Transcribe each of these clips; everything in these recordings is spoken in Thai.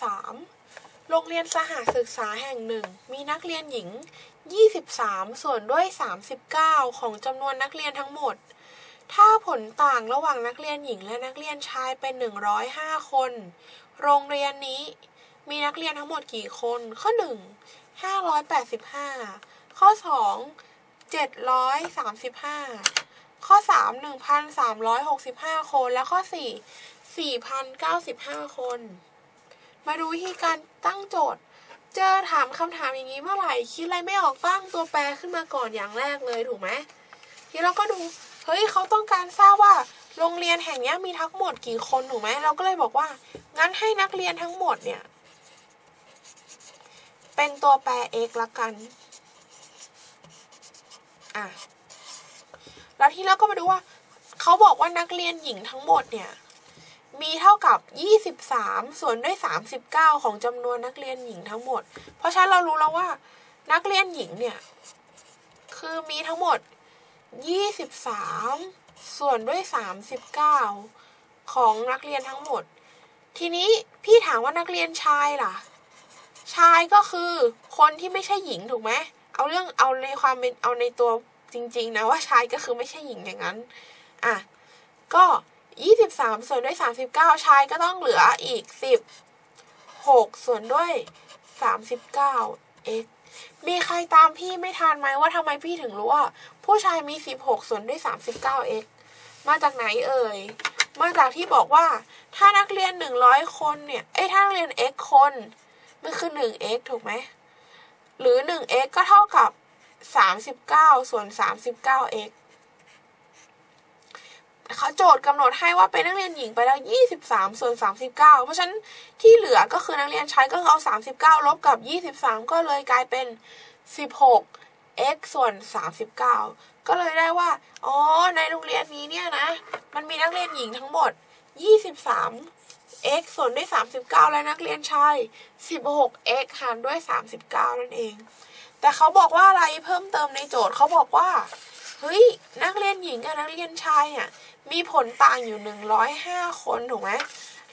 3 โรงเรียนสหศึกษาแห่งหนึ่ง มีนักเรียนหญิง 23 ส่วนด้วย 39 ของจำนวนนักเรียนทั้งหมด ถ้าผลต่างระหว่างนักเรียนหญิงและนักเรียนชายเป็น 105 คน โรงเรียนนี้มีนักเรียนทั้งหมดกี่คน ข้อ 1 585 ข้อ 2 735 ข้อ 3 1,365 คน และข้อ 4 4,095 คน มาดูวิธีการตั้งโจทย์ เจอถามคำถามอย่างนี้เมื่อไหร่ คิดอะไรไม่ออกตั้งตัวแปรขึ้นมาก่อนอย่างแรกเลยถูกไหมทีเราก็ดู เฮ้ยเขาต้องการทราบว่าโรงเรียนแห่งนี้มีทั้งหมดกี่คนถูกไหมเราก็เลยบอกว่า งั้นให้นักเรียนทั้งหมดเนี่ย เป็นตัวแปร x ละกัน อะ แล้วที่เราก็มาดูว่า เขาบอกว่านักเรียนหญิงทั้งหมดเนี่ย มีเท่ากับ 23 ส่วนด้วย 39 ของจำนวนนักเรียนหญิงทั้งหมด เพราะฉะนั้นเรารู้แล้วว่า นักเรียนหญิงเนี่ย คือมีทั้งหมด 23 ส่วนด้วย 39 ของนักเรียนทั้งหมด ทีนี้พี่ถามว่านักเรียนชายล่ะ ชายก็คือคนที่ไม่ใช่หญิงถูกไหม เอาเรื่องเอาในความเป็นเอาในตัวจริง ๆ นะว่าชายก็คือไม่ใช่หญิงอย่างนั้น อะ ก็ 23 ส่วนด้วย 39 ชายก็ต้องเหลืออีก 16 ส่วนด้วย 39 x มีใครตามพี่ไม่ทันไหมว่าทำไมพี่ถึงรู้ว่า ผู้ชายมี 16 ส่วนด้วย 39 x มาจากไหนเอ่ย มาจากที่บอกว่า ถ้านักเรียน 100 คนเนี่ยเอ้ยถ้านักเรียน x คนมันคือ 1x ถูกไหม หรือ 1x ก็เท่ากับ 39 ส่วน 39x เขา โจทย์กำหนดให้ว่าเป็นนักเรียนหญิงไปแล้ว 23 ส่วน 39 เพราะฉะนั้นที่เหลือก็คือนักเรียนชายก็เอา 39 ลบกับ 23 ก็เลยกลายเป็น 16 x ส่วน 39 ก็เลยได้ว่า อ๋อ ในโรงเรียนนี้เนี่ยนะ มันมีนักเรียนหญิงทั้งหมด 23 x ส่วนด้วย 39 และนักเรียนชาย 16 x หารด้วย 39 นั่นเอง แต่เขาบอกว่าอะไรเพิ่มเติมในโจทย์เขาบอกว่า เฮ้ยนักเรียนหญิงกับนักเรียนชายอะมีผลต่างอยู่105คนถูกไหม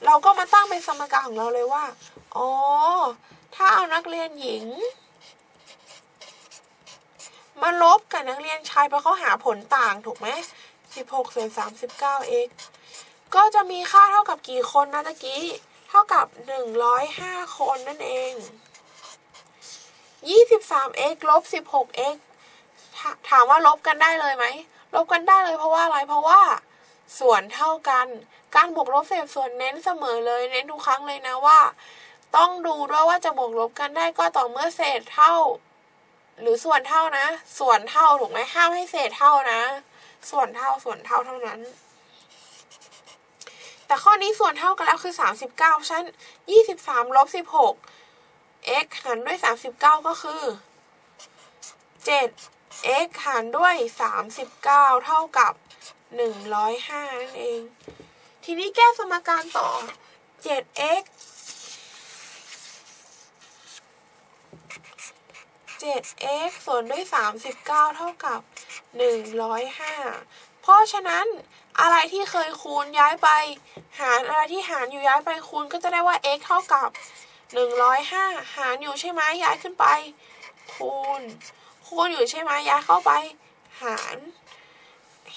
เราก็มาตั้งเป็นสมการของเราเลยว่าอ๋อถ้าเอานักเรียนหญิง มาลบกับนักเรียนชายเพราะเขาหาผลต่างถูกไหม16ส่วน39 x ก็จะมีค่าเท่ากับกี่คนนะตะกี้ เท่ากับ105คนนั่นเอง 23x ลบ 16x ถามว่าลบกันได้เลยไหมลบกันได้เลยเพราะว่าอะไรเพราะว่าส่วนเท่ากัน การบวกลบเศษส่วนเน้นเสมอเลยเน้นทุกครั้งเลยนะว่า ต้องดูด้วยว่าจะบวกลบกันได้ก็ต่อเมื่อเศษเท่า หรือส่วนเท่านะ ส่วนเท่าถูกไหมห้ามให้เศษเท่านะ ส่วนเท่าส่วนเท่าเท่านั้น แต่ข้อนี้ส่วนเท่ากันแล้วคือ 39ชั้น23ลบ16 x หารด้วย 39 ก็คือ 7 x หารด้วย 39 เท่ากับ 105 นั่นเอง ทีนี้แก้สมการต่อ 7x 7x ส่วนด้วย 39 เท่ากับ 105 เพราะฉะนั้นอะไรที่เคยคูณย้ายไป หารอะไรที่หารอยู่ย้ายไปคูณก็จะได้ว่า x เท่ากับ 105 หารอยู่ใช่ไหมย้ายขึ้นไป คูณ คูณอยู่ใช่ไหมย้ายเข้าไปหาร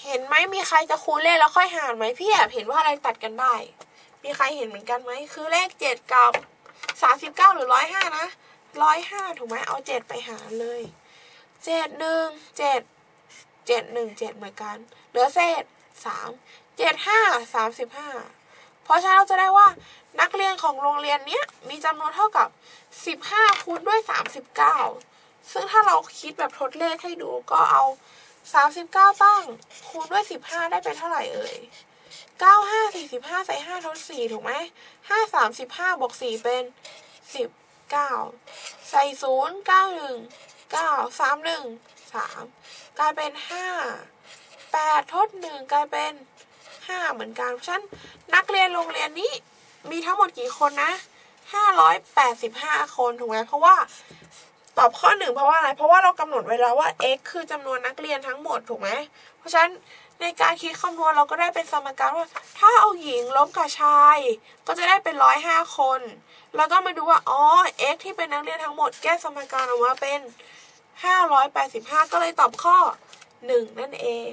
เห็นไหมมีใครจะคูณเลขแล้วค่อยหารไหมพี่แอบเห็นว่าอะไรตัดกันได้ มีใครเห็นเหมือนกันไหมคือเลขเจ็ดกับสามสิบเก้าหรือร้อยห้านะร้อยห้าถูกไหมเอาเจ็ดไปหารเลยเจ็ดหนึ่งเจ็ดเจ็ดหนึ่งเจ็ดเหมือนกัน เหลือเศษสามเจ็ดห้าสามสิบห้าเพราะฉะนั้นเราจะได้ว่านักเรียนของโรงเรียนเนี้ยมีจำนวนเท่ากับสิบห้าคูณด้วยสามสิบเก้า ซึ่งถ้าเราคิดแบบทดเลขให้ดูก็เอาสามสิบเก้าตั้งคูณด้วยสิบห้าได้เป็นเท่าไหร่เอ่ยเก้าห้าสี่สิบห้าใส่ห้าทดสี่ถูกไหมห้าสามสิบห้าบวกสี่เป็นสิบเก้าใส่ศูนย์เก้าหนึ่งเก้าสามหนึ่งสามกลายเป็นห้าแปดทดหนึ่งกลายเป็นห้าเหมือนกันฉันนักเรียนโรงเรียนนี้มีทั้งหมดกี่คนนะห้าร้อยแปดสิบห้าคนถูกไหมเพราะว่า ตอบข้อหนึ่งเพราะว่าอะไร เพราะว่าเรากำหนดไว้แล้วว่า x คือจำนวนนักเรียนทั้งหมดถูกไหม เพราะฉะนั้นในการคิดคำนวณเราก็ได้เป็นสมการว่า ถ้าเอาหญิงลบกับชาย ก็จะได้เป็นร้อยห้าคน แล้วก็มาดูว่าอ๋อ x ที่เป็นนักเรียนทั้งหมดแก้สมการออกมาเป็นห้าร้อยแปดสิบห้าก็เลยตอบข้อหนึ่งนั่นเอง